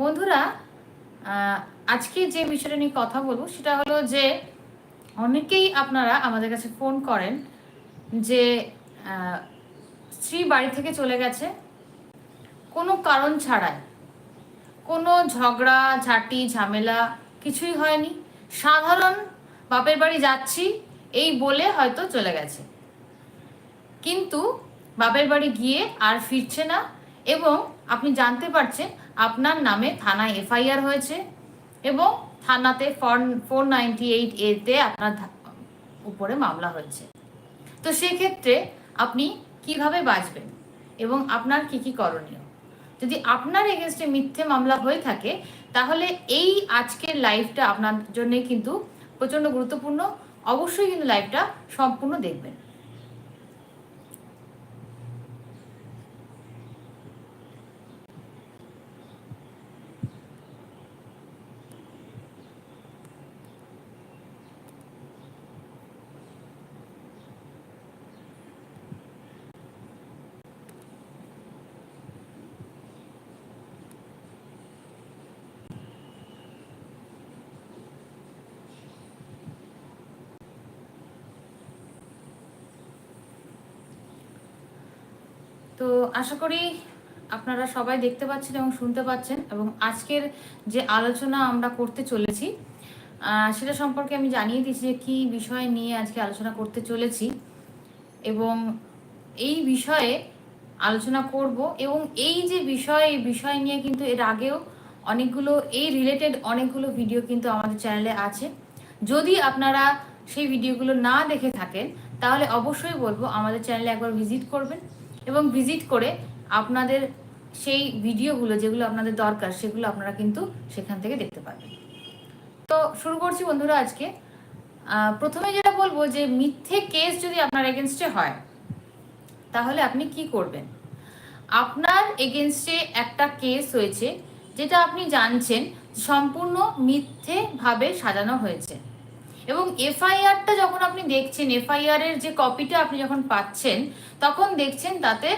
বন্ধুরা আজকে যে বিষয়টা নিয়ে কথা বলব সেটা হলো যে অনেকেই আপনারা আমাদের কাছে ফোন করেন যে স্ত্রী বাড়ি থেকে চলে গেছে, কোনো কারণ ছাড়াই। কোনো ঝগড়া, ঝাঁটি, ঝামেলা কিছুই হয়নি। সাধারণ বাপের বাড়ি যাচ্ছি, এই বলে হয়তো চলে গেছে। কিন্তু বাপের বাড়ি গিয়ে আর ফিরছে না এবং আপনি জানতে পারছেন আপনার নামে থানায় এফআইআর হয়েছে এবং থানাতে ফোর নাইনটি এইট এতে আপনার উপরে মামলা হয়েছে। তো সেক্ষেত্রে আপনি কীভাবে বাঁচবেন এবং আপনার কি কি করণীয়? যদি আপনার এগেনস্টে মিথ্যে মামলা হয়ে থাকে, তাহলে এই আজকের লাইফটা আপনার জন্য কিন্তু প্রচণ্ড গুরুত্বপূর্ণ। অবশ্যই কিন্তু লাইফটা সম্পূর্ণ দেখবেন তো আশা করি আপনারা সবাই দেখতে পাচ্ছেন এবং শুনতে পাচ্ছেন এবং আজকের যে আলোচনা আমরা করতে চলেছি সেটা সম্পর্কে আমি জানিয়ে দিচ্ছি যে কী বিষয় নিয়ে আজকে আলোচনা করতে চলেছি এবং এই বিষয়ে আলোচনা করব এবং এই যে বিষয়, এই বিষয় নিয়ে কিন্তু এর আগেও অনেকগুলো, এই রিলেটেড অনেকগুলো ভিডিও কিন্তু আমাদের চ্যানেলে আছে। যদি আপনারা সেই ভিডিওগুলো না দেখে থাকেন, তাহলে অবশ্যই বলব আমাদের চ্যানেলে একবার ভিজিট করবেন। এবং ভিজিট করে আপনাদের সেই ভিডিওগুলো যেগুলো আপনাদের দরকার, সেগুলো আপনারা কিন্তু সেখান থেকে দেখতে পাবেন তো শুরু করছি বন্ধুরা আজকে। প্রথমে যেটা বলব যে মিথ্যে কেস যদি আপনার এগেনস্টে হয়, তাহলে আপনি কি করবেন? আপনার এগেনস্টে একটা কেস হয়েছে, যেটা আপনি জানছেন সম্পূর্ণ মিথ্যেভাবে সাজানো হয়েছে। এবং এফআইআরটা যখন আপনি দেখছেন এফআইআর এর যে কপিটা আপনি যখন পাচ্ছেন তখন দেখছেন তাতে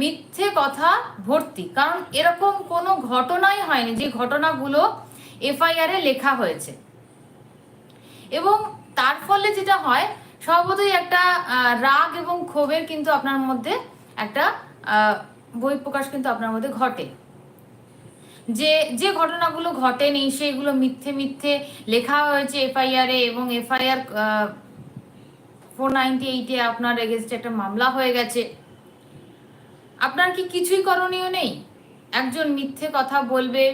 মিথ্যে কথা ভর্তি। কারণ এরকম কোনো ঘটনাই হয়নি যে ঘটনাগুলো এফআইআর এ লেখা হয়েছে। এবং তার ফলে যেটা হয় স্বভাবতই একটা রাগ এবং ক্ষোভের কিন্তু আপনার মধ্যে একটা আহ, বহিঃপ্রকাশ কিন্তু আপনার মধ্যে ঘটে। যে যে ঘটনাগুলো ঘটেনি সেগুলো মিথ্যে মিথ্যে লেখা হয়েছে এফআইআর এ এবং এফআইআর ফোর নাইনটি এইটে আপনার এগেনস্টে একটা মামলা হয়ে গেছে। আপনার কি কিছুই করণীয় নেই? একজন মিথ্যে কথা বলবে,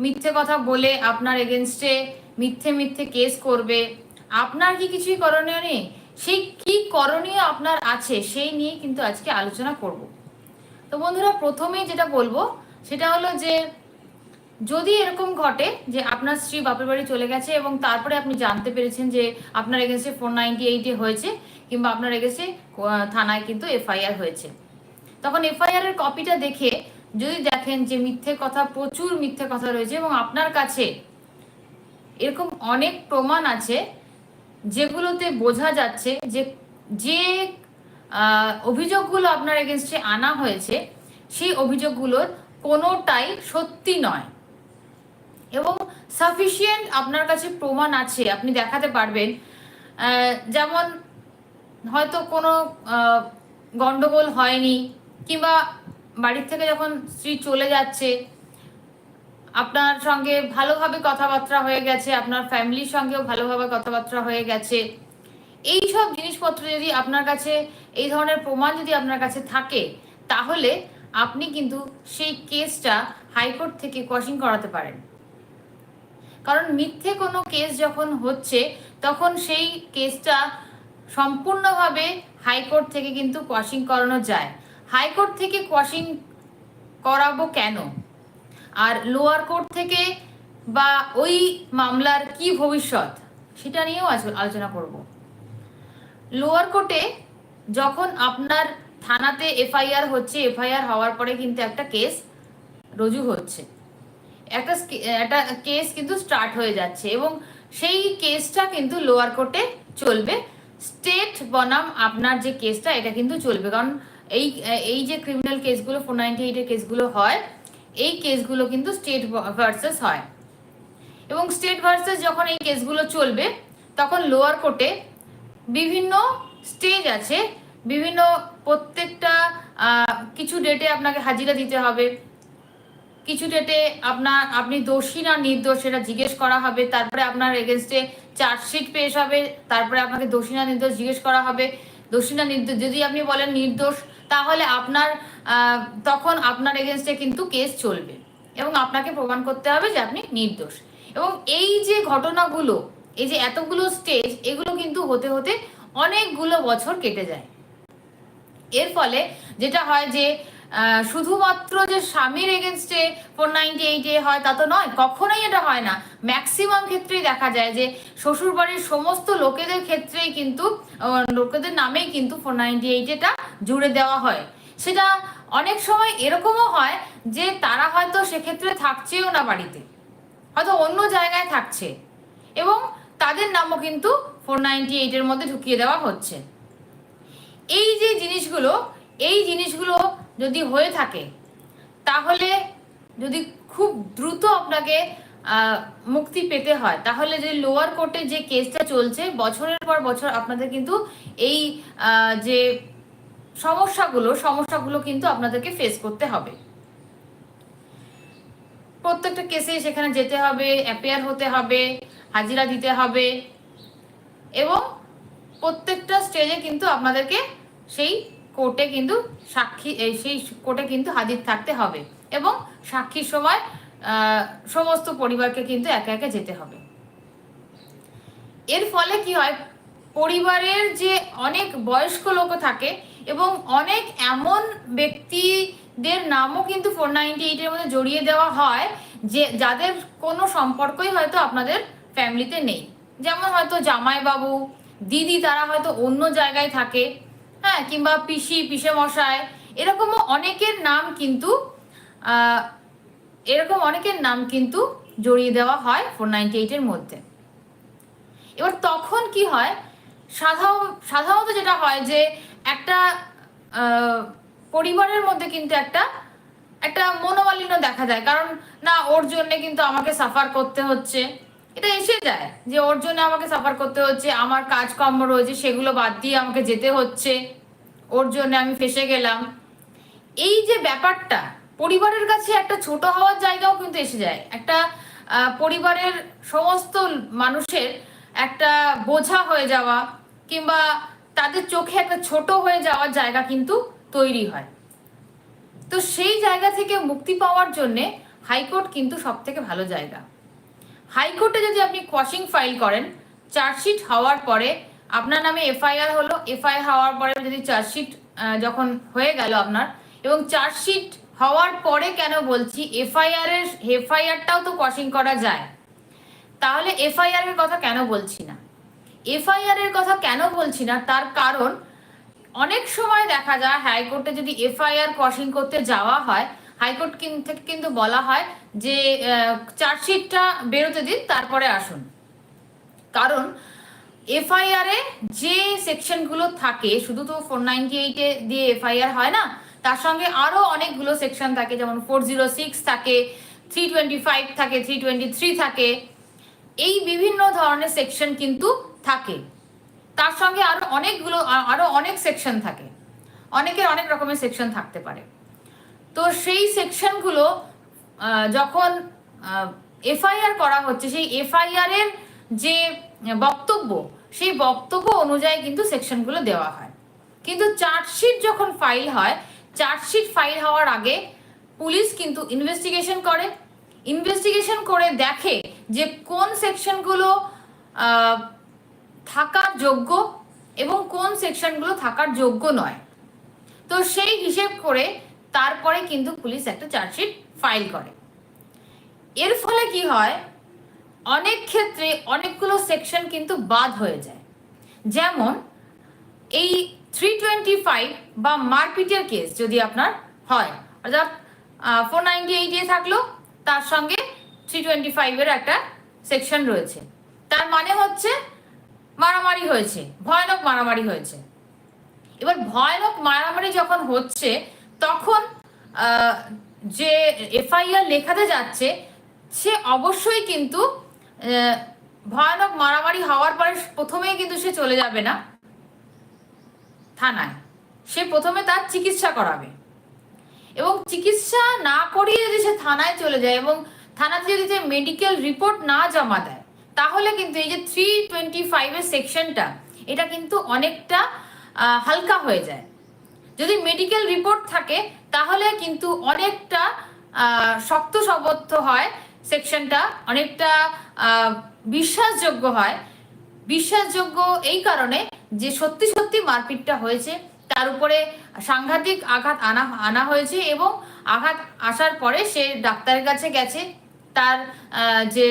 মিথ্যে কথা বলে আপনার এগেনস্টে মিথ্যে মিথ্যে কেস করবে। আপনার কি কিছুই করণীয় নেই? সেই কি করণীয় আপনার আছে, সেই নিয়ে কিন্তু আজকে আলোচনা করব। তো বন্ধুরা, প্রথমেই যেটা বলব সেটা হলো যে, যদি এরকম ঘটে যে আপনার স্ত্রী বাপের বাড়ি চলে গেছে এবং তারপরে আপনি জানতে পেরেছেন যে আপনার এগেনস্টে ফোর নাইনটি এইটে হয়েছে কিংবা আপনার এগেনস্টে থানায় কিন্তু এফআইআর হয়েছে। তখন এফআইআর এর কপিটা দেখে যদি দেখেন যে মিথ্যে কথা, প্রচুর মিথ্যে কথা রয়েছে এবং আপনার কাছে এরকম অনেক প্রমাণ আছে যেগুলোতে বোঝা যাচ্ছে যে যে অভিযোগগুলো আপনার এগেনস্টে আনা হয়েছে, সেই অভিযোগগুলোর কোনোটাই সত্যি নয়। এবং সাফিসিয়েন্ট আপনার কাছে প্রমাণ আছে, আপনি দেখাতে পারবেন। যেমন হয়তো কোনো গন্ডগোল হয়নি, কিংবা বাড়ির থেকে যখন স্ত্রী চলে যাচ্ছে, আপনার সঙ্গে ভালোভাবে কথাবার্তা হয়ে গেছে, আপনার ফ্যামিলির সঙ্গেও ভালোভাবে কথাবার্তা হয়ে গেছে। এই সব জিনিসপত্র যদি আপনার কাছে, এই ধরনের প্রমাণ যদি আপনার কাছে থাকে, তাহলে আপনি কিন্তু সেই কেসটা হাইকোর্ট থেকে কোয়াশিং করাতে পারেন। কারণ মিথ্যে কোনো কেস যখন হচ্ছে, তখন সেই কেসটা সম্পূর্ণভাবে হাইকোর্ট থেকে কিন্তু কোয়াশিং করানো যায়। হাইকোর্ট থেকে কোয়াশিং করাবো কেন? আর লোয়ার কোর্ট থেকে বা ওই মামলার কি ভবিষ্যৎ, সেটা নিয়েও আলোচনা করব। লোয়ার কোর্টে যখন আপনার থানাতে এফআইআর হচ্ছে, এফআইআর হওয়ার পরে কিন্তু একটা কেস রুজু হচ্ছে। একটা একটা কেস কিন্তু স্টার্ট হয়ে যাচ্ছে এবং সেই কেসটা কিন্তু লোয়ার কোর্টে চলবে। স্টেট বনাম আপনার যে কেসটা, এটা কিন্তু চলবে। কারণ এই এই যে ক্রিমিনাল কেসগুলো, ফোর নাইনটি এইটের কেসগুলো হয়, এই কেসগুলো কিন্তু স্টেট ভার্সেস হয়। এবং স্টেট ভার্সেস যখন এই কেসগুলো চলবে, তখন লোয়ার কোর্টে বিভিন্ন স্টেজ আছে বিভিন্ন প্রত্যেকটা কিছু ডেটে আপনাকে হাজিরা দিতে হবে। কিছু ডেটে আপনার, আপনি দোষী না নির্দোষ, সেটা জিজ্ঞেস করা হবে। তারপরে আপনার এগেনস্টে চার্জশিট পেশ হবে। তারপরে আপনাকে দোষী না নির্দোষ জিজ্ঞেস করা হবে। দোষী না নির্দোষ, যদি আপনি বলেন নির্দোষ, তাহলে আপনার তখন আপনার এগেনস্টে কিন্তু কেস চলবে। এবং আপনাকে প্রমাণ করতে হবে যে আপনি নির্দোষ। এবং এই যে ঘটনাগুলো, এই যে এতগুলো স্টেজ এগুলো কিন্তু হতে হতে অনেকগুলো বছর কেটে যায়। এর ফলে যেটা হয় যে শুধুমাত্র যে স্বামীর এগেনস্টে ফোর নাইনটি এইটে হয় তা তো নয়, কখনোই এটা হয় না। ম্যাক্সিমাম ক্ষেত্রেই দেখা যায় যে শ্বশুর বাড়ির সমস্ত লোকেদের ক্ষেত্রেই কিন্তু লোকেদের নামেই কিন্তু ফোর নাইনটি এইটেটা জুড়ে দেওয়া হয়। সেটা অনেক সময় এরকমও হয় যে, তারা হয়তো সেক্ষেত্রে থাকছেও না বাড়িতে। হয়তো অন্য জায়গায় থাকছে। এবং তাদের নামও কিন্তু ফোর নাইনটি এইটের মধ্যে ঢুকিয়ে দেওয়া হচ্ছে। এই যে জিনিসগুলো, এই জিনিসগুলো যদি হয়ে থাকে, তাহলে যদি খুব দ্রুত আপনাকে মুক্তি পেতে হয়, তাহলে যে লোয়ার কোর্টে যে কেসটা চলছে, বছরের পর বছর আপনাদের কিন্তু এই যে সমস্যাগুলো সমস্যাগুলো কিন্তু আপনাদেরকে ফেস করতে হবে। প্রত্যেকটা কেসে সেখানে যেতে হবে অ্যাপিয়ার হতে হবে, হাজিরা দিতে হবে, এবং প্রত্যেকটা স্টেজে কিন্তু আপনাদেরকে সেই কোর্টে কিন্তু সাক্ষী সেই কোর্টে কিন্তু হাজির থাকতে হবে এবং সাক্ষীর সময় সমস্ত পরিবারকে কিন্তু একে একে যেতে হবে। এর ফলে কি হয়? পরিবারের যে অনেক বয়স্ক লোক থাকে এবং অনেক এমন ব্যক্তিদের নামও কিন্তু ফোর নাইনটি এইটের মধ্যে জড়িয়ে দেওয়া হয় যে, যাদের কোনো সম্পর্কই হয়তো আপনাদের ফ্যামিলিতে নেই। যেমন হয়তো জামাইবাবু, দিদি তারা হয়তো অন্য জায়গায় থাকে। হ্যাঁ কিংবা পিসি পিসে মশাই এরকমও অনেকের নাম কিন্তু এরকম অনেকের নাম কিন্তু জড়িয়ে দেওয়া হয় ফোর নাইনটি এইটের মধ্যে। এবার তখন কি হয়? সাধারণ, সাধারণত যেটা হয় যে একটা পরিবারের মধ্যে কিন্তু একটা একটা মনোমালিন্য দেখা যায়। কারণ, না, ওর জন্য কিন্তু আমাকে সাফার করতে হচ্ছে। এটা এসে যায় যে ওর জন্য আমাকে সাফার করতে হচ্ছে, আমার কাজকর্ম রয়েছে, সেগুলো বাদ দিয়ে আমাকে যেতে হচ্ছে। ওর জন্য আমি ফেসে গেলাম। এই যে ব্যাপারটা, পরিবারের কাছে একটা ছোট হওয়ার জায়গাও কিন্তু এসে যায়। একটা পরিবারের সমস্ত মানুষের একটা বোঝা হয়ে যাওয়া কিংবা তাদের চোখে একটা ছোট হয়ে যাওয়ার জায়গা কিন্তু তৈরি হয়। তো সেই জায়গা থেকে মুক্তি পাওয়ার জন্যে হাইকোর্ট কিন্তু সব থেকে ভালো জায়গা। হাইকোর্টে যদি আপনি কোয়াশিং ফাইল করেন, চার্জশিট হওয়ার পরে আপনার নামে এফআইআর হলো, এফআইআর হওয়ার পরে যদি চার্জশিট যখন হয়ে গেল আপনার, এবং চার্জশিট হওয়ার পরে কেন বলছি, এফআইআর এর, এফআইআরটাও তো কোয়াশিং করা যায়। তাহলে এফআইআর এর কথা কেন বলছি না? এফআইআর এর কথা কেন বলছি না? তার কারণ, অনেক সময় দেখা যায় হাইকোর্টে যদি এফআইআর ক্রসিং করতে যাওয়া হয়, হাইকোর্ট থেকে কিন্তু বলা হয় যে চার্জশিটটা বেরোতে দিন, তারপরে আসুন। কারণ এফআইআর এ যে সেকশনগুলো থাকে, শুধু তো ফোর নাইনটি এইটে দিয়ে এফআইআর হয় না, তার সঙ্গে আরও অনেকগুলো সেকশন থাকে, যেমন ফোর জিরো সিক্স থাকে থ্রি টোয়েন্টি ফাইভ থাকে থ্রি টোয়েন্টি থ্রি থাকে, এই বিভিন্ন ধরনের সেকশন কিন্তু থাকে। তার সঙ্গে আরও অনেকগুলো, আ- আরও অনেক সেকশন থাকে, অনেকের অনেক রকমের সেকশন থাকতে পারে। তো সেই সেকশনগুলো যখন এফআইআর করা হচ্ছে, সেই এফআইআর এর যে বক্তব্য সেই বক্তব্য অনুযায়ী কিন্তু সেকশনগুলো দেওয়া হয়। কিন্তু চার্জশিট যখন ফাইল হয়, চার্জশিট ফাইল হওয়ার আগে পুলিশ কিন্তু ইনভেস্টিগেশন করে। ইনভেস্টিগেশন করে দেখে যে কোন সেকশনগুলো থাকার যোগ্য এবং কোন সেকশনগুলো থাকার যোগ্য নয়। তো সেই হিসেব করে তারপরে কিন্তু পুলিশ একটা চার্জশিট ফাইল করে। এর ফলে কি হয় অনেক ক্ষেত্রে অনেকগুলো সেকশন কিন্তু বাদ হয়ে যায়। যেমন, এই থ্রি টোয়েন্টি ফাইভ বা মারপিটের কেস যদি আপনার হয়, অর্থাৎ ফোর নাইনটি এইটে থাকল, তার সঙ্গে থ্রি টোয়েন্টি ফাইভের একটা সেকশন রয়েছে। তার মানে হচ্ছে, মারামারি হয়েছে, ভয়ানক মারামারি হয়েছে। এবার ভয়ানক মারামারি যখন হচ্ছে, তখন যে এফআইআর লেখাতে যাচ্ছে, সে অবশ্যই কিন্তু ভয়ানক মারামারি হওয়ার পরে প্রথমেই কিন্তু সে চলে যাবে না। থানায়। সে প্রথমে তার চিকিৎসা করাবে। এবং চিকিৎসা না করিয়ে যদি সে থানায় চলে যায় এবং থানাতে যদি যে মেডিকেল রিপোর্ট না জমা দেয়, তাহলে কিন্তু এই যে থ্রি টোয়েন্টি ফাইভের সেকশনটা এটা কিন্তু অনেকটা হালকা হয়ে যায়। যদি মেডিকেল রিপোর্ট থাকে, তাহলে কিন্তু অনেকটা শক্ত সবদ্ধ হয় সেকশনটা অনেকটা বিশ্বাসযোগ্য হয়। বিশ্বাসযোগ্য এই কারণে যে সত্যি সত্যি মারপিটটা হয়েছে, তার উপরে সাংঘাতিক আঘাত আনা আনা হয়েছে এবং আঘাত আসার পরে সে ডাক্তারের কাছে গেছে, তার যে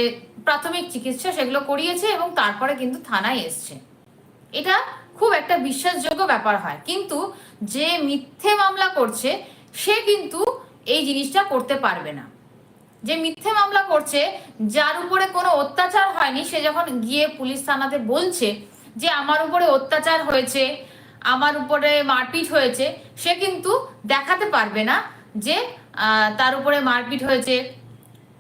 প্রাথমিক চিকিৎসা সেগুলো করিয়েছে এবং তারপরে কিন্তু থানায় এসছে। এটা খুব একটা বিশ্বাসযোগ্য ব্যাপার হয়। কিন্তু যে মিথ্যে মামলা করছে, সে কিন্তু এই জিনিসটা করতে পারবে না। যে মিথ্যে মামলা করছে, যার উপরে কোনো অত্যাচার হয়নি, সে যখন গিয়ে পুলিশ থানাতে বলছে যে আমার উপরে অত্যাচার হয়েছে, আমার উপরে মারপিট হয়েছে, সে কিন্তু দেখাতে পারবে না যে তার উপরে মারপিট হয়েছে।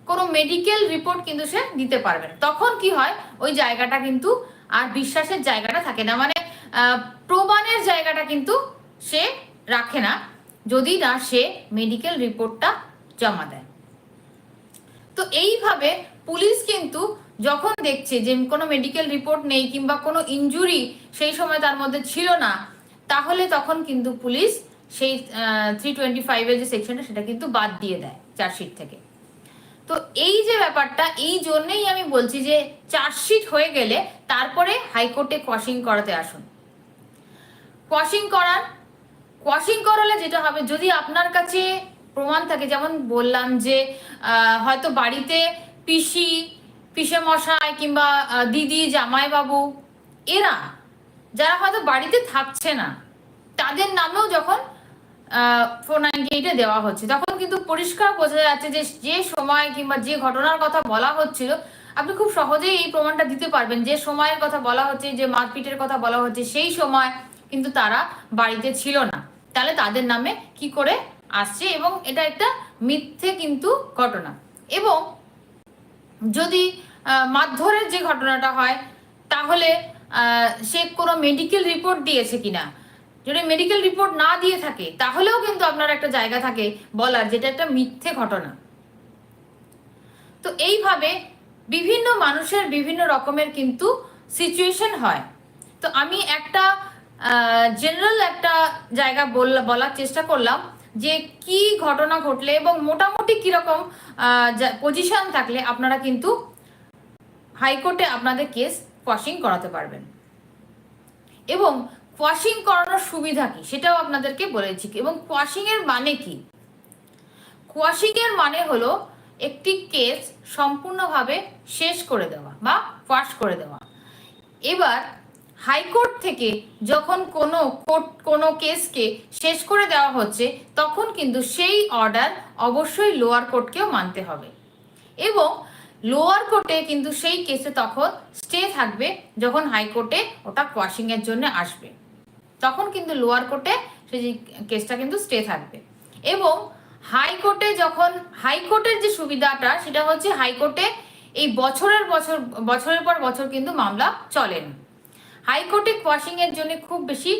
কোনো মেডিকেল রিপোর্ট কিন্তু সে দিতে পারবে না। তখন কি হয়? ওই জায়গাটা কিন্তু আর বিশ্বাসের জায়গাটা থাকে না। মানে প্রমাণের জায়গাটা কিন্তু সে রাখে না। যদি না সে মেডিকেল রিপোর্টটা জমা দেয়। তো এইভাবে পুলিশ কিন্তু যখন দেখছে যে কোনো মেডিকেল রিপোর্ট নেই কিংবা কোনো ইনজুরি সেই সময় তার মধ্যে ছিল না, তাহলে তখন কিন্তু পুলিশ সেই থ্রি টোয়েন্টি ফাইভের যে সেকশনটা সেটা কিন্তু বাদ দিয়ে দেয় চার্জশিট থেকে। তো এই যে ব্যাপারটা, এই জন্যেই আমি বলছি যে চার্জশিট হয়ে গেলে তারপরে হাইকোর্টে কোয়াশিং করাতে আসুন। কোয়াশিং করান কোয়াশিং করালে যেটা হবে, যদি আপনার কাছে প্রমাণ থাকে। যেমন বললাম যে হয়তো বাড়িতে পিসি পিসে মশাই কিংবা দিদি, জামাইবাবু, এরা, যারা হয়তো বাড়িতে থাকছে না, তাদের নামেও যখন ফোর নাইনটি এইটে দেওয়া হচ্ছে, তখন কিন্তু পরিষ্কার বোঝা যাচ্ছে যে যে সময় কিংবা যে ঘটনার কথা বলা হচ্ছিল, আপনি খুব সহজেই এই প্রমাণটা দিতে পারবেন। যে সময়ের কথা বলা হচ্ছে, যে মারপিটের কথা বলা হচ্ছে, সেই সময় কিন্তু তারা বাড়িতে ছিল না। তাহলে তাদের নামে কি করে আসছে এবং এটা একটা মিথ্যে কিন্তু ঘটনা। এবং যদি মারধরের যে ঘটনাটা হয়, তাহলে সে কোনো মেডিকেল রিপোর্ট দিয়েছে কিনা? যদি মেডিকেল রিপোর্ট না দিয়ে থাকে, তাহলেও কিন্তু আপনার একটা জায়গা থাকে বলার যেটা একটা মিথ্যে ঘটনা। তো এইভাবে বিভিন্ন মানুষের বিভিন্ন রকমের কিন্তু সিচুয়েশন হয়। তো আমি একটা জেনারেল একটা জায়গা বল- বলার চেষ্টা করলাম। যে কি ঘটনা ঘটলে এবং মোটামুটি কীরকম পজিশন থাকলে আপনারা কিন্তু হাইকোর্টে আপনাদের কেস কোয়াশিং করাতে পারবেন। এবং কোয়াশিং করানোর সুবিধা কি সেটাও আপনাদেরকে বলেছি এবং কোয়াশিং এর মানে কি? কোয়াশিং এর মানে হলো একটি কেস সম্পূর্ণভাবে শেষ করে দেওয়া বা কোয়াশ করে দেওয়া। এবার হাইকোর্ট থেকে যখন কোনো কোর্ট, কোনো কেসকে শেষ করে দেওয়া হচ্ছে, তখন কিন্তু সেই অর্ডার অবশ্যই লোয়ার কোর্টকেও মানতে হবে। এবং লোয়ার কোর্টে কিন্তু সেই কেসে তখন স্টে থাকবে যখন হাইকোর্টে ওটা কোয়াশিং এর জন্য আসবে। তখন কিন্তু লোয়ার কোর্টে সেই কেসটা কিন্তু স্টে থাকবে। এবং হাইকোর্টে যখন, হাইকোর্টের যে সুবিধাটা, সেটা হচ্ছে হাইকোর্টে এই বছরের বছর, বছরের পর বছর কিন্তু মামলা চলে না। হাইকোর্টে এর জন্য খুব বেশি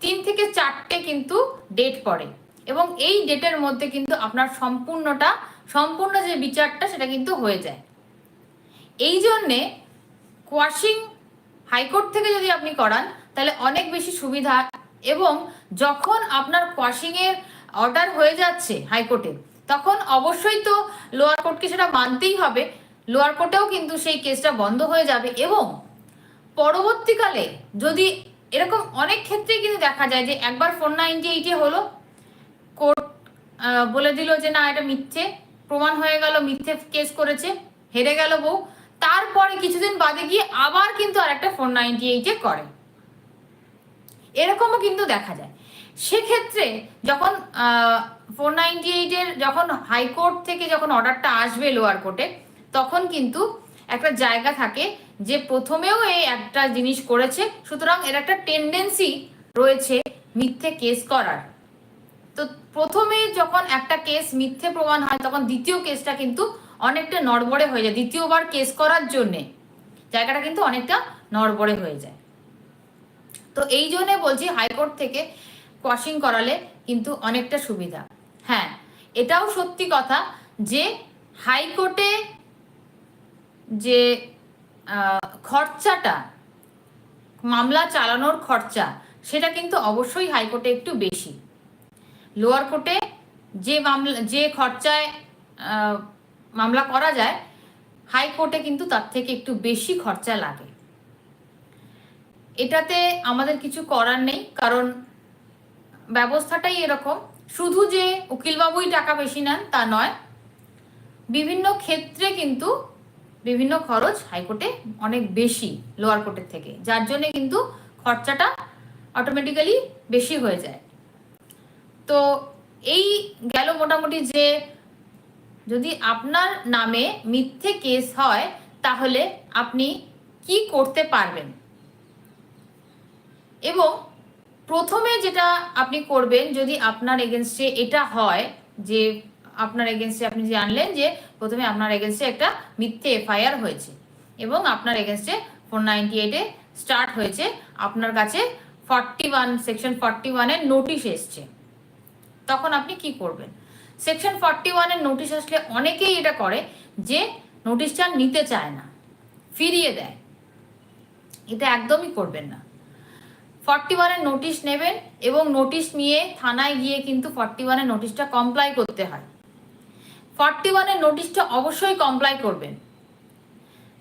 তিন থেকে চারটে কিন্তু ডেট পড়ে। এবং এই ডেটের মধ্যে কিন্তু আপনার সম্পূর্ণটা, সম্পূর্ণ যে বিচারটা সেটা কিন্তু হয়ে যায়। এই জন্যে কোয়াশিং হাইকোর্ট থেকে যদি আপনি করান, তাহলে অনেক বেশি সুবিধা। এবং যখন আপনার কোয়াশিং এর অর্ডার হয়ে যাচ্ছে হাইকোর্টে তখন অবশ্যই তো লোয়ার কোর্টকে সেটা মানতেই হবে। লোয়ার কোর্টেও কিন্তু সেই কেসটা বন্ধ হয়ে যাবে এবং পরবর্তীকালে যদি এরকম অনেক ক্ষেত্রেই কিন্তু দেখা যায় যে একবার ফোর নাইনটি এইটে হলো, কোর্ট বলে দিল যে না, এটা মিথ্যে, প্রমাণ হয়ে গেল, মিথ্যে কেস করেছে, হেরে গেল বউ, তারপরে কিছুদিন বাদে গিয়ে আবার কিন্তু আর একটা ফোর নাইনটি এইটে করে। এরকমও কিন্তু দেখা যায়। সেক্ষেত্রে যখন ফোর নাইনটি এইটের যখন হাইকোর্ট থেকে যখন অর্ডারটা আসবে লোয়ার কোর্টে, তখন কিন্তু একটা জায়গা থাকে যে প্রথমেও এই একটা জিনিস করেছে, সুতরাং এর একটা টেন্ডেন্সি রয়েছে মিথ্যে কেস করার। তো প্রথমে যখন একটা কেস মিথ্যে প্রমাণ হয়, তখন দ্বিতীয় কেসটা কিন্তু অনেকটা নড়বড়ে হয়ে যায়, দ্বিতীয়বার কেস করার জন্যে। জায়গাটা কিন্তু অনেকটা নড়বড়ে হয়ে যায়। তো এই জন্যে বলছি হাইকোর্ট থেকে কোয়াশিং করালে কিন্তু অনেকটা সুবিধা। হ্যাঁ এটাও সত্যি কথা যে হাইকোর্টে যে খরচাটা, মামলা চালানোর খরচা, সেটা কিন্তু অবশ্যই হাইকোর্টে একটু বেশি। লোয়ার কোর্টে যে মামলা, যে খরচায় মামলা করা যায়, হাইকোর্টে কিন্তু তার থেকে একটু বেশি খরচা লাগে। এটাতে আমাদের কিছু করার নেই, কারণ ব্যবস্থাটাই এরকম। শুধু যে উকিলবাবুই টাকা বেশি নেন তা নয়, বিভিন্ন ক্ষেত্রে কিন্তু বিভিন্ন খরচ হাইকোর্টে অনেক বেশি লোয়ার কোর্টের থেকে। যার জন্য কিন্তু খরচাটা অটোমেটিক্যালি বেশি হয়ে যায়। তো এই গেল মোটামুটি যে যদি আপনার নামে মিথ্যে কেস হয়, তাহলে আপনি কি করতে পারবেন? এবং প্রথমে যেটা আপনি করবেন, যদি আপনার এগেনস্টে এটা হয় যে আপনার এগেনস্টে আপনি যে জানলেন যে প্রথমে আপনার এগেনস্টে একটা মিথ্যে এফআইআর হয়েছে এবং আপনার এগেনস্টে ফোর নাইনটি এইটে স্টার্ট হয়েছে। আপনার কাছে ফর্টি ওয়ান সেকশন ফর্টি ওয়ানের নোটিশ এসছে। তখন আপনি কি করবেন? সেকশন ফর্টি ওয়ানের নোটিশ আসলে অনেকেই এটা করে যে নোটিশটা নিতে চায় না, ফিরিয়ে দেয়। এটা একদমই করবেন না। ফর্টি ওয়ানের নোটিশ নেবেন এবং নোটিশ নিয়ে থানায় গিয়ে কিন্তু ফর্টি ওয়ানের নোটিশটা কমপ্লাই করতে হয়। ফর্টি ওয়ানের নোটিশটা অবশ্যই কমপ্লাই করবেন।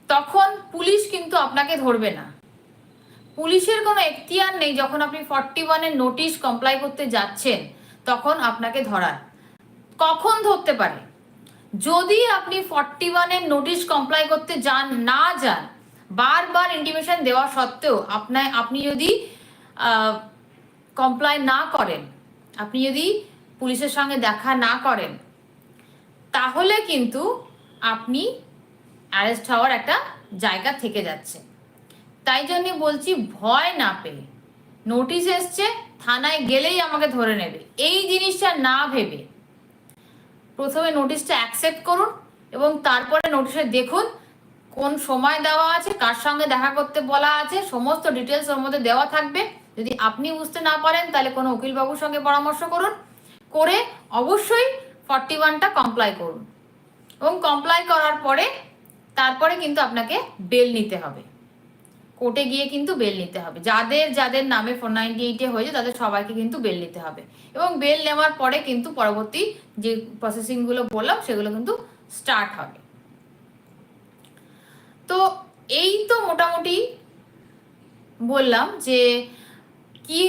তখন পুলিশ কিন্তু আপনাকে ধরবে না। পুলিশের কোনো এখতিয়ার নেই যখন আপনি ফর্টি ওয়ানের নোটিশ কমপ্লাই করতে যাচ্ছেন, তখন আপনাকে ধরার। কখন ধরতে পারে? যদি আপনি ফর্টি ওয়ানের নোটিশ কমপ্লাই করতে যান, না যান, বারবার ইন্টিমেশন দেওয়া সত্ত্বেও আপনার, আপনি যদি কমপ্লাই না করেন, আপনি যদি পুলিশের সঙ্গে দেখা না করেন তাহলে কিন্তু আপনি অ্যারেস্ট হওয়ার একটা জায়গা থেকে যাচ্ছে তাই জন্য বলছি ভয় না পেয়ে। নোটিশ এসছে, থানায় গেলেই আমাকে ধরে নেবে। এই জিনিসটা না ভেবে প্রথমে নোটিশটা অ্যাকসেপ্ট করুন এবং তারপরে নোটিশে দেখুন কোন সময় দেওয়া আছে, কার সঙ্গে দেখা করতে বলা আছে, সমস্ত ডিটেলস ওর মধ্যে দেওয়া থাকবে। যদি আপনি বুঝতে না পারেন, তাহলে কোনো উকিলবাবুর সঙ্গে পরামর্শ করুন। করে অবশ্যই ফর্টি ওয়ানটা কমপ্লাই করুন। এবং কমপ্লাই করার পরে, তারপরে কিন্তু আপনাকে বেল নিতে হবে। কোর্টে গিয়ে কিন্তু বেল নিতে হবে। যাদের যাদের নামে ফোর নাইনটি এইটে হয়েছে, তাদের সবাইকে কিন্তু বেল নিতে হবে। এবং বেল নেওয়ার পরে কিন্তু পরবর্তী যে প্রসেসিংগুলো বললাম, সেগুলো কিন্তু স্টার্ট হবে। তো এই তো মোটামুটি বললাম যে, কি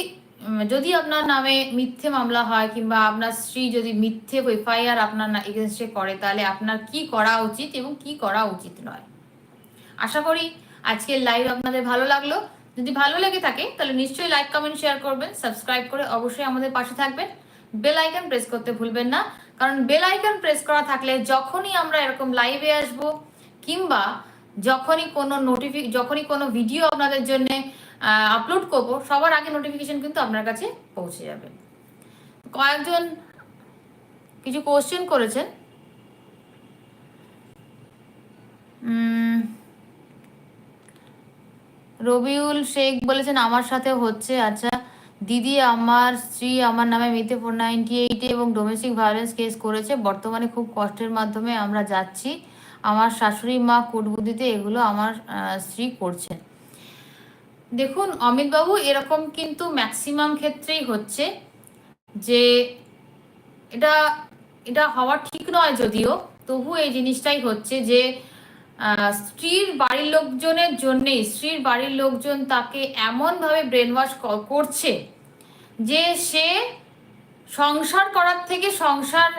যদি আপনার নামে মিথ্যে মামলা হয় কিংবা আপনার স্ত্রী যদি মিথ্যে এফআইআর আপনার এগেনস্টে করে, তাহলে আপনার কি করা উচিত এবং কি করা উচিত নয়? আশা করি আজকের লাইভ আপনাদের ভালো লাগল। যদি ভালো লেগে থাকে, তাহলে নিশ্চয়ই লাইক কমেন্ট শেয়ার করবেন। সাবস্ক্রাইব করে অবশ্যই আমাদের পাশে থাকবেন। বেল আইকন প্রেস করতে ভুলবেন না। কারণ বেল আইকন প্রেস করা থাকলে যখনই আমরা এরকম লাইভে আসব, কিংবা যখনই কোনো নোটিফি যখনই কোনো ভিডিও আপনাদের জন্য আপলোড করব, সবার আগে নোটিফিকেশন কিন্তু আপনার কাছে পৌঁছে যাবে। কয়েকজন কিছু কোশ্চেন করেছেন। রবিউল শেখ বলেছেন, আমার সাথে হচ্ছে আচ্ছা দিদি আমার স্ত্রী আমার নামে মিথ্যে ফোর নাইনটি এইটে এবং ডোমেস্টিক ভায়োলেন্স কেস করেছে। বর্তমানে খুব কষ্টের মাধ্যমে আমরা যাচ্ছি। আমার শাশুড়ি মা কুটবুদ্ধিতে এগুলো আমার স্ত্রী করছে দেখুন, অমিতবাবু, এরকম কিন্তু ম্যাক্সিমাম ক্ষেত্রেই হচ্ছে যে এটা এটা হওয়া ঠিক নয় যদিও, তবু এই জিনিসটাই হচ্ছে যে স্ত্রীর বাড়ির লোকজনের জন্যেই, স্ত্রীর বাড়ির লোকজন তাকে এমনভাবে ব্রেন ওয়াশ করছে যে সে সংসার করার থেকে সংসার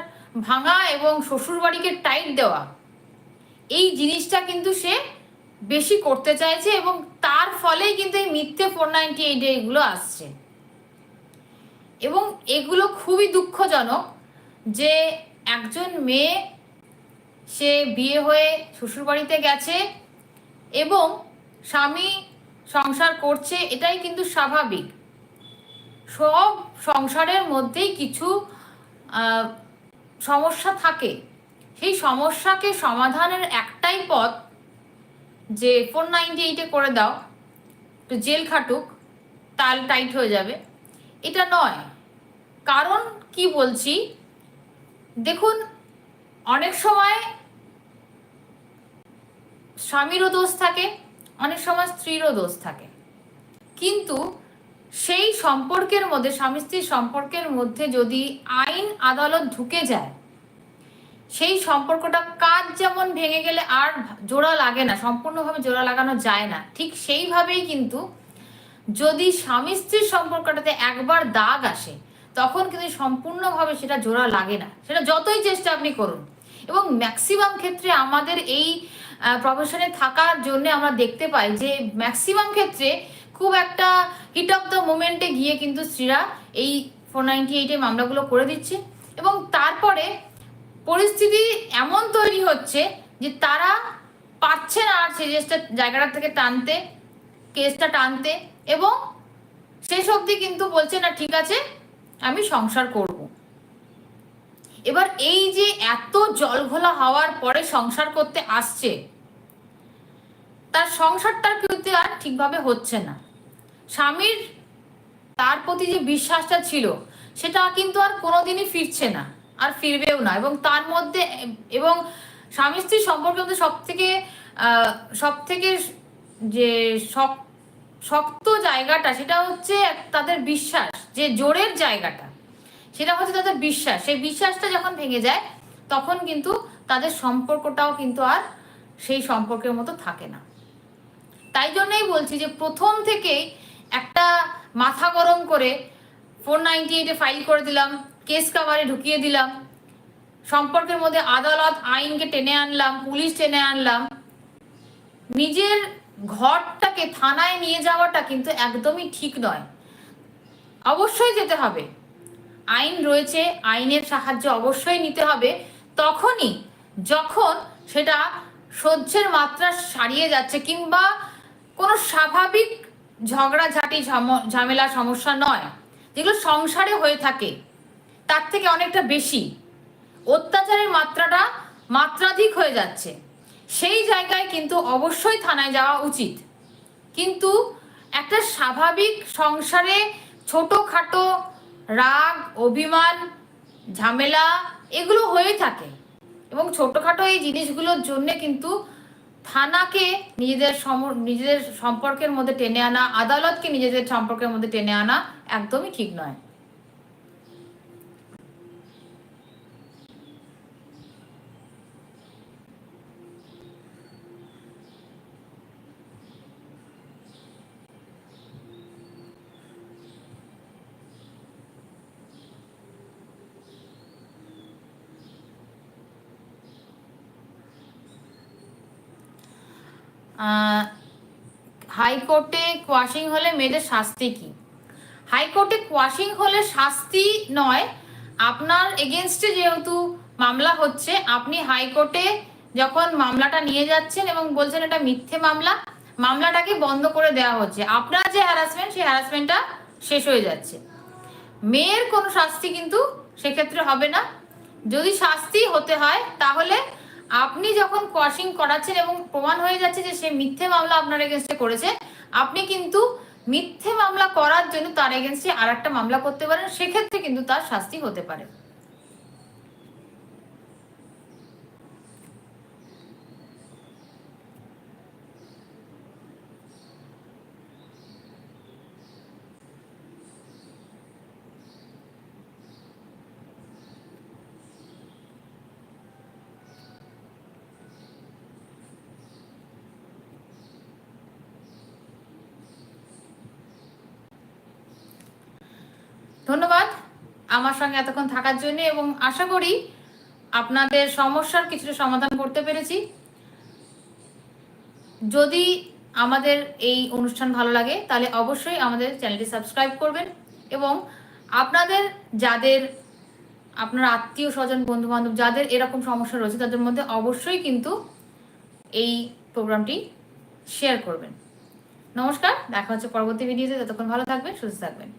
ভাঙা এবং শ্বশুরবাড়িকে টাইট দেওয়া। এই জিনিসটা কিন্তু সে বেশি করতে চাইছে এবং তার ফলেই কিন্তু এই মিথ্যে ফোর নাইনটি এইট এগুলো আসছে। এবং এগুলো খুবই দুঃখজনক যে একজন মেয়ে, সে বিয়ে হয়ে শ্বশুরবাড়িতে গেছে এবং স্বামী সংসার করছে, এটাই কিন্তু স্বাভাবিক। সব সংসারের মধ্যেই কিছু সমস্যা থাকে। সেই সমস্যাকে সমাধানের একটাই পথ যে ফোর নাইনটি এইটে করে দাও তো জেল খাটুক, তাল টাইট হয়ে যাবে। এটা নয়। কারণ কি বলছি? দেখুন, অনেক সময় স্বামীরও দোষ থাকে, অনেক সময় স্ত্রীরও দোষ থাকে। কিন্তু সেই সম্পর্কের মধ্যে স্বামী স্ত্রীর সম্পর্কের মধ্যে যদি আইন আদালত ঢুকে যায় সেই সম্পর্কটা কাজ যেমন ভেঙে গেলে আর জোড়া লাগে না, সম্পূর্ণভাবে জোড়া লাগানো যায় না। ঠিক সেইভাবেই কিন্তু যদি স্বামী স্ত্রীর সম্পর্কটাতে একবার দাগ আসে, তখন কিন্তু সম্পূর্ণভাবে সেটা জোড়া লাগে না। সেটা যতই চেষ্টা আপনি করুন। এবং ম্যাক্সিমাম ক্ষেত্রে আমাদের এই প্রফেশনে থাকার জন্য আমরা দেখতে পাই যে ম্যাক্সিমাম ক্ষেত্রে খুব একটা হিট অফ দ্য মোমেন্টে গিয়ে কিন্তু স্ত্রীরা এই ফোর নাইনটি এইটে মামলাগুলো করে দিচ্ছে। এবং তারপরে পরিস্থিতি এমন তৈরি হচ্ছে যে তারা পাচ্ছে না আর সেই জায়গাটা থেকে টানতে, কেসটা টানতে এবং শেষ অবধি কিন্তু বলছে, না, ঠিক আছে, আমি সংসার করব। এবার এই যে এত জলঘোলা হওয়ার পরে সংসার করতে আসছে, তার সংসারটার কিন্তু আর ঠিকভাবে হচ্ছে না। স্বামীর, তার প্রতি যে বিশ্বাসটা ছিল, সেটা কিন্তু আর কোনোদিনই ফিরছে না। আর ফিরবেও না। এবং তার মধ্যে, এবং স্বামী স্ত্রীর সম্পর্কের মধ্যে সব থেকে সব থেকে যে শক- শক্ত জায়গাটা সেটা হচ্ছে তাদের বিশ্বাস, যে জোরের জায়গাটা। সেটা হচ্ছে তাদের বিশ্বাস। সেই বিশ্বাসটা যখন ভেঙে যায়, তখন কিন্তু তাদের সম্পর্কটাও কিন্তু আর সেই সম্পর্কের মতো থাকে না। তাই জন্যই বলছি যে প্রথম থেকেই একটা মাথা গরম করে ফোর নাইনটি এইটে ফাইল করে দিলাম। কেস কাভারে ঢুকিয়ে দিলাম। সম্পর্কের মধ্যে আদালত আইনকে টেনে আনলাম, পুলিশ টেনে আনলাম। নিজের ঘরটাকে থানায় নিয়ে যাওয়াটা কিন্তু একদমই ঠিক নয়। অবশ্যই যেতে হবে। আইন রয়েছে, আইনের সাহায্য অবশ্যই নিতে হবে। তখনই যখন সেটা সহ্যের মাত্রা সারিয়ে যাচ্ছে কিংবা কোনো স্বাভাবিক ঝগড়াঝাটি, ঝাম- ঝামেলা, সমস্যা নয়। যেগুলো সংসারে হয়ে থাকে। তার থেকে অনেকটা বেশি। অত্যাচারের মাত্রাটা মাত্রাধিক হয়ে যাচ্ছে। সেই জায়গায় কিন্তু অবশ্যই থানায় যাওয়া উচিত। কিন্তু একটা স্বাভাবিক সংসারে ছোটোখাটো রাগ, অভিমান, ঝামেলা এগুলো হয়ে থাকে। এবং ছোটোখাটো এই জিনিসগুলোর জন্যে কিন্তু থানাকে নিজেদের সম, নিজেদের সম্পর্কের মধ্যে টেনে আনা, আদালতকে নিজেদের সম্পর্কের মধ্যে টেনে আনা একদমই ঠিক নয়। হাইকোর্টে কোয়াশিং হলে মেয়েদের শাস্তি কি? হাইকোর্টে কোয়াশিং হলে শাস্তি নয়। আপনার এগেনস্টে যেহেতু মামলা হচ্ছে, আপনি হাইকোর্টে যখন মামলাটা নিয়ে যাচ্ছেন এবং বলছেন এটা মিথ্যে মামলা, মামলাটাকে বন্ধ করে দেওয়া হচ্ছে। আপনার যে হ্যারাসমেন্ট সেই হ্যারাসমেন্টটা শেষ হয়ে যাচ্ছে। মেয়ের কোনো শাস্তি কিন্তু সেক্ষেত্রে হবে না। যদি শাস্তি হতে হয়, তাহলে আপনি যখন কোয়াশিং করাচ্ছেন এবং প্রমাণ হয়ে যাচ্ছে যে সে মিথ্যে মামলা আপনার এগেনস্টে করেছে, আপনি কিন্তু মিথ্যে মামলা করার জন্য তার এগেনস্টে আর একটা মামলা করতে পারেন, সেক্ষেত্রে কিন্তু তার শাস্তি হতে পারে। ধন্যবাদ আমার সঙ্গে এতক্ষণ থাকার জন্য এবং আশা করি আপনাদের সমস্যার কিছুটা সমাধান করতে পেরেছি। যদি আমাদের এই অনুষ্ঠান ভালো লাগে, তাহলে অবশ্যই আমাদের চ্যানেলটি সাবস্ক্রাইব করবেন এবং আপনাদের যাদের, আপনার আত্মীয় স্বজন বন্ধু বান্ধব যাদের এরকম সমস্যা রয়েছে, তাদের মধ্যে অবশ্যই কিন্তু এই প্রোগ্রামটি শেয়ার করবেন। নমস্কার, দেখা হচ্ছে পরবর্তী ভিডিওতে ততক্ষণ ভালো থাকবেন, সুস্থ থাকবেন।